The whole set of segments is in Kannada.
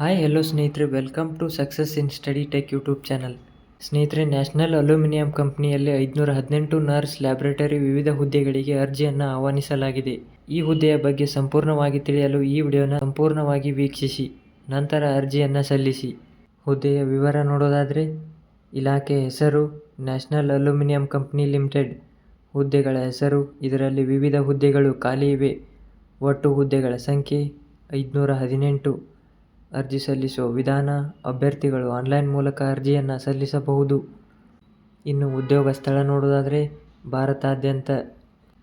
ಹಾಯ್ ಹಲೋ ಸ್ನೇಹಿತರೆ. Welcome to success in study tech YouTube channel ಸ್ನೇಹಿತರೆ ನ್ಯಾಷನಲ್ ಅಲ್ಯೂಮಿನಿಯಂ ಕಂಪ್ನಿಯಲ್ಲಿ ಐದುನೂರ ಹದಿನೆಂಟು ನರ್ಸ್ ಲ್ಯಾಬೊರೇಟರಿ ವಿವಿಧ ಹುದ್ದೆಗಳಿಗೆ ಅರ್ಜಿಯನ್ನು ಆಹ್ವಾನಿಸಲಾಗಿದೆ. ಈ ಹುದ್ದೆಯ ಬಗ್ಗೆ ಸಂಪೂರ್ಣವಾಗಿ ತಿಳಿಯಲು ಈ ವಿಡಿಯೋನ ಸಂಪೂರ್ಣವಾಗಿ ವೀಕ್ಷಿಸಿ. ನಂತರ ಅರ್ಜಿಯನ್ನು ಸಲ್ಲಿಸಿ. ಹುದ್ದೆಯ ವಿವರ ನೋಡೋದಾದರೆ, ಇಲಾಖೆ ಹೆಸರು ನ್ಯಾಷನಲ್ ಅಲ್ಯೂಮಿನಿಯಂ ಕಂಪ್ನಿ ಲಿಮಿಟೆಡ್ ಹುದ್ದೆಗಳ ಹೆಸರು, ಇದರಲ್ಲಿ ವಿವಿಧ ಹುದ್ದೆಗಳು ಖಾಲಿ ಇವೆ. ಒಟ್ಟು ಹುದ್ದೆಗಳ ಸಂಖ್ಯೆ ಐದುನೂರ ಹದಿನೆಂಟು. ಅರ್ಜಿ ಸಲ್ಲಿಸುವ ವಿಧಾನ, ಅಭ್ಯರ್ಥಿಗಳು ಆನ್ಲೈನ್ ಮೂಲಕ ಅರ್ಜಿಯನ್ನು ಸಲ್ಲಿಸಬಹುದು. ಇನ್ನು ಉದ್ಯೋಗ ಸ್ಥಳ ನೋಡೋದಾದರೆ ಭಾರತಾದ್ಯಂತ.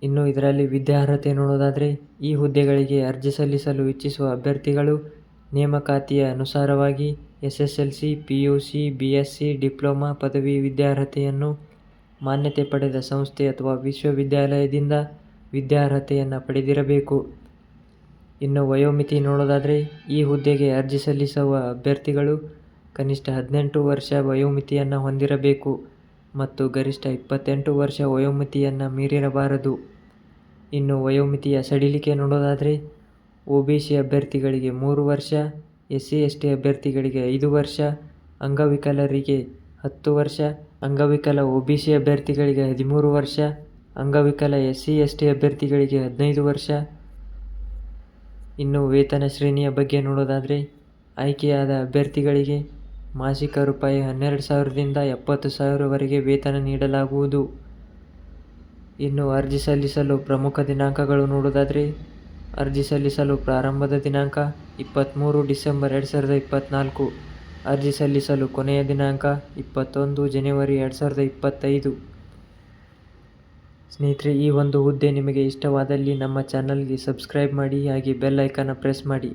ಇನ್ನು ಇದರಲ್ಲಿ ವಿದ್ಯಾರ್ಹತೆ ನೋಡೋದಾದರೆ ಈ ಹುದ್ದೆಗಳಿಗೆ ಅರ್ಜಿ ಸಲ್ಲಿಸಲು ಇಚ್ಛಿಸುವ ಅಭ್ಯರ್ಥಿಗಳು ನೇಮಕಾತಿಯ ಅನುಸಾರವಾಗಿ S S L C P U C, B S C, diploma ಪದವಿ ವಿದ್ಯಾರ್ಹತೆಯನ್ನು ಮಾನ್ಯತೆ ಪಡೆದ ಸಂಸ್ಥೆ ಅಥವಾ ವಿಶ್ವವಿದ್ಯಾಲಯದಿಂದ ವಿದ್ಯಾರ್ಹತೆಯನ್ನು ಪಡೆದಿರಬೇಕು. ಇನ್ನು ವಯೋಮಿತಿ ನೋಡೋದಾದರೆ ಈ ಹುದ್ದೆಗೆ ಅರ್ಜಿ ಸಲ್ಲಿಸುವ ಅಭ್ಯರ್ಥಿಗಳು ಕನಿಷ್ಠ ಹದಿನೆಂಟು ವರ್ಷ ವಯೋಮಿತಿಯನ್ನು ಹೊಂದಿರಬೇಕು ಮತ್ತು ಗರಿಷ್ಠ ಇಪ್ಪತ್ತೆಂಟು ವರ್ಷ ವಯೋಮಿತಿಯನ್ನು ಮೀರಿರಬಾರದು. ಇನ್ನು ವಯೋಮಿತಿಯ ಸಡಿಲಿಕೆ ನೋಡೋದಾದರೆ ಒ ಬಿ ಸಿ ಅಭ್ಯರ್ಥಿಗಳಿಗೆ ಮೂರು ವರ್ಷ, ಎಸ್ ಸಿ, ಎಸ್ ಟಿ ಅಭ್ಯರ್ಥಿಗಳಿಗೆ ಐದು ವರ್ಷ, ಅಂಗವಿಕಲರಿಗೆ ಹತ್ತು ವರ್ಷ, ಅಂಗವಿಕಲ ಒ ಬಿ ಸಿ ಅಭ್ಯರ್ಥಿಗಳಿಗೆ ಹದಿಮೂರು ವರ್ಷ, ಅಂಗವಿಕಲ ಎಸ್ ಸಿ, ಎಸ್ ಟಿ ಅಭ್ಯರ್ಥಿಗಳಿಗೆ ಹದಿನೈದು ವರ್ಷ ಇನ್ನು ವೇತನ ಶ್ರೇಣಿಯ ಬಗ್ಗೆ ನೋಡೋದಾದರೆ, ಆಯ್ಕೆಯಾದ ಅಭ್ಯರ್ಥಿಗಳಿಗೆ ಮಾಸಿಕ ರೂಪಾಯಿ ಹನ್ನೆರಡು ಸಾವಿರದಿಂದ ಎಪ್ಪತ್ತು ಸಾವಿರವರೆಗೆ ವೇತನ ನೀಡಲಾಗುವುದು. ಇನ್ನು ಅರ್ಜಿ ಸಲ್ಲಿಸಲು ಪ್ರಮುಖ ದಿನಾಂಕಗಳು ನೋಡೋದಾದರೆ, ಅರ್ಜಿ ಸಲ್ಲಿಸಲು ಪ್ರಾರಂಭದ ದಿನಾಂಕ ಇಪ್ಪತ್ತ್ಮೂರು ಡಿಸೆಂಬರ್ ಎರಡು ಸಾವಿರದ ಇಪ್ಪತ್ತ್ನಾಲ್ಕು ಅರ್ಜಿ ಸಲ್ಲಿಸಲು ಕೊನೆಯ ದಿನಾಂಕ ಇಪ್ಪತ್ತೊಂದು ಜನವರಿ ಎರಡು ಸಾವಿರದ ಇಪ್ಪತ್ತೈದು. ಸ್ನೇಹಿತರೆ, ಈ ಒಂದು ಹುದ್ದೆ ನಿಮಗೆ ಇಷ್ಟವಾದಲ್ಲಿ ನಮ್ಮ ಚಾನಲ್ಗೆ ಸಬ್ಸ್ಕ್ರೈಬ್ ಮಾಡಿ, ಹಾಗೆ ಬೆಲ್ ಐಕಾನ ಪ್ರೆಸ್ ಮಾಡಿ.